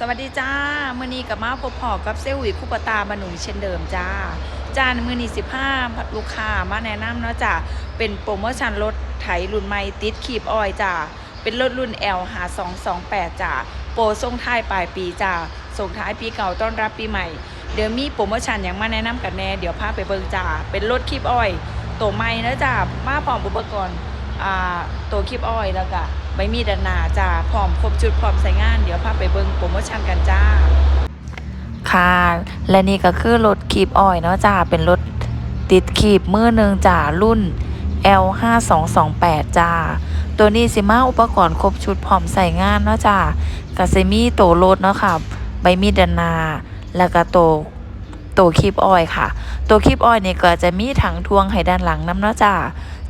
สวัสดีจ้ามือนีกับมาพบพอกับเซลวิคุปตาบานุเช่นเดิมจ้า จานมือนีสิบห้าลูกค้ามาแนะนำเนาะจ้าเป็นโปรโมชั่นรถไถรุ่นใหม่ติดขีบออยจ้าเป็นรถรุ่น L หา228จ้าโปรส่งท้ายปลายปีจ้าส่งท้ายปีเก่าต้อนรับปีใหม่ เดี๋ยวมีโปรโมชั่นอย่างมาแนะนำกันแน่เดี๋ยวพาไปเบิ่งจ้าเป็นรถขีบออยตัวใหม่นะจ้ามาพร้อมอุปกรณ์อ่าตัวขีบออยแล้วก็ ใบมีดด้านนาจ้าพร้อมครบชุดพร้อมใส่งาน เดี๋ยวพาไปเบิ่งโปรโมชั่นกันจ้า ค่ะ และนี่ก็คือรถคีบอ้อยเนาะจ้าเป็นรถติดคีบมือหนึ่งจ้ารุ่น L 5 2 2 8 จ้า ตัวนี้สิมาอุปกรณ์ครบชุดพร้อมใส่งานเนาะจ้ากาเซมีโตรถเนาะค่ะ ใบมีดดานนา แล้วก็โตวตัวคีบอ้อยค่ะ ตัวคีบอ้อยนี่ก็จะมีถังทวงให้ด้านหลังน้ำเนาะจ้า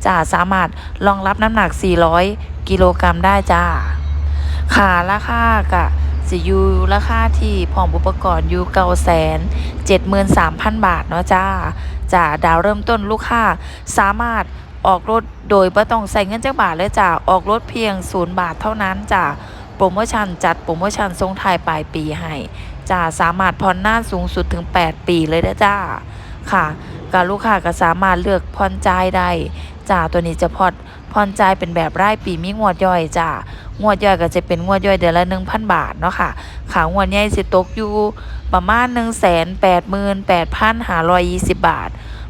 จ้าสามารถรองรับน้ำหนัก 400 กิโลกรัมได้จ้าค่ะราคากะสิอยู่ราคาที่พร้อมอุปกรณ์อยู่เก้าแสนเจ็ดหมื่นสามพันบาทเนาะจ้าจ้าดาวเริ่มต้นลูกค้าสามารถออกรถโดยไม่ต้องใส่เงินจักบาทเลยจ้าออกรถเพียงศูนย์บาทเท่านั้นจ้าโปรโมชั่นจัดโปรโมชั่นทรงไทายปลายปีให้จ้าสามารถผ่อนนานสูงสุดถึง 8 ปีเลยนะจ้า ค่ะการลูกค้าก็สามารถเลือกผ่อนจ่ายได้จ้าตัวนี้จะผ่อนผ่อนจ่ายเป็นแบบรายปีมีงวดย่อยจ้างวดย่อยก็จะเป็นงวดย่อยเดือนละ1,000บาทเนาะค่ะขางวดใหญ่สิตกอยู่ประมาณ188,520บาท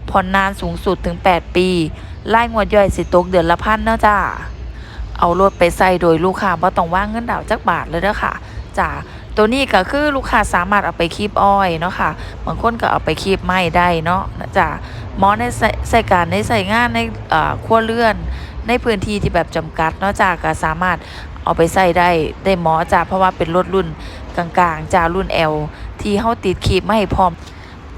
ผ่อนนานสูงสุดถึง 8 ปีไล่งวดย่อยสิตกเดือนละพันเนาะจ้าเอารถไปใส่โดยลูกค้าบ่ต้องว่างเงินดาวน์จักบาทเลยเด้อค่ะจ้า ตัวนี้ก็คือลูกค้าสามารถเอาไปคีบอ้อยเนาะค่ะบางคนก็เอาไปคีบไม้ได้เนาะจ้าหมอในใส่การในใส่งานในเอ่อครัวเรือนในพื้นที่ที่แบบจำกัดเนาะจ้าก็สามารถเอาไปใส่ได้ได้หมอจ้าเพราะว่าเป็นรถรุ่นกลางๆจ้ารุ่น L ที่เฮาติดคีบไม้พร้อม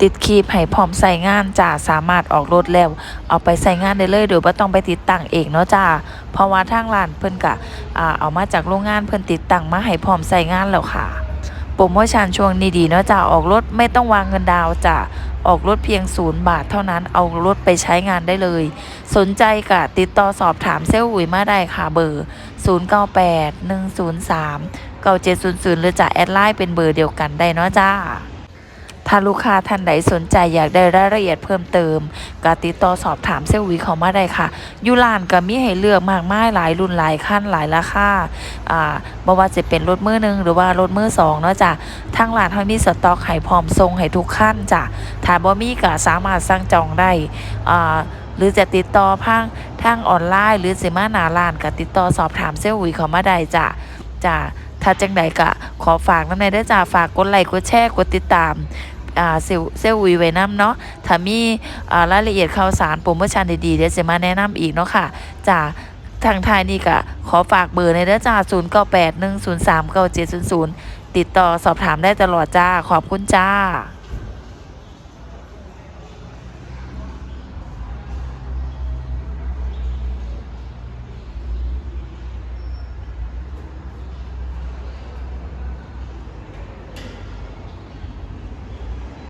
ติดคีบให้พร้อมใส่งานจ้าสามารถออกรถแล้ว เอาไปใส่งานได้เลยโดยบ่ต้องไปติดตั้งเองเนาะจ้าเพราะว่าทางร้านเพิ่นก็อ่าเอามาจากโรงงานเพิ่นติดตั้งมาให้พร้อมใส่งานแล้วค่ะ รโมชั่นช่วงนี้ดีเนาะจ้าออกรถไม่ต้องวางเงินดาวจ้าออกรถเพียงศูนย์บาทเท่านั้นเอารถไปใช้งานได้เลย สนใจกะติดต่อสอบถามเซลล์อุ๋ยมาได้ค่ะเบอร์ 098 103 9700หรือจะแอดไลน์เป็นเบอร์เดียวกันได้เนาะจ้า ถ้าลูกค้าท่านใดสนใจอยากได้รายละเอียดเพิ่มเติมก็ติดต่อสอบถามเซลล์อุ๋ยเขามาได้ค่ะยูลานก็มีให้เลือกมากมายหลายรุ่นหลายขั้นหลายราคาอ่าบ่ว่าจะเป็นรถมือหนึ่งหรือว่ารถมือสองเนาะจ้ะทางร้านเขามีสต็อกให้พร้อมส่งให้ทุกขั้นจ้ะถ้าบ่มีก็สามารถสั่งจองได้อ่าหรือจะติดต่อพังทางออนไลน์ หรือสิมาหนาร้านก็ติดต่อสอบถามเซลล์อุ๋ยเขามาได้จ้ะจ้ะถ้าจังใดก็ขอฝากน้ำในได้จ้ะฝากกดไลค์กดแชร์กดติดตาม เซลเซลล์อุ๋ยไว้นํเนาะถ้ามีรายละเอียดข่าวสารโปรโมชั่นดีๆเดี๋ยวจะมาแนะนำอีกเนาะค่ะจากทางไทายนี่ก็ขอฝากเบอร์ในเด้อจ้า0 9 8 1 0 3 9 7 0 0 ติดต่อสอบถามได้ตลอดจ้า ขอบคุณจ้า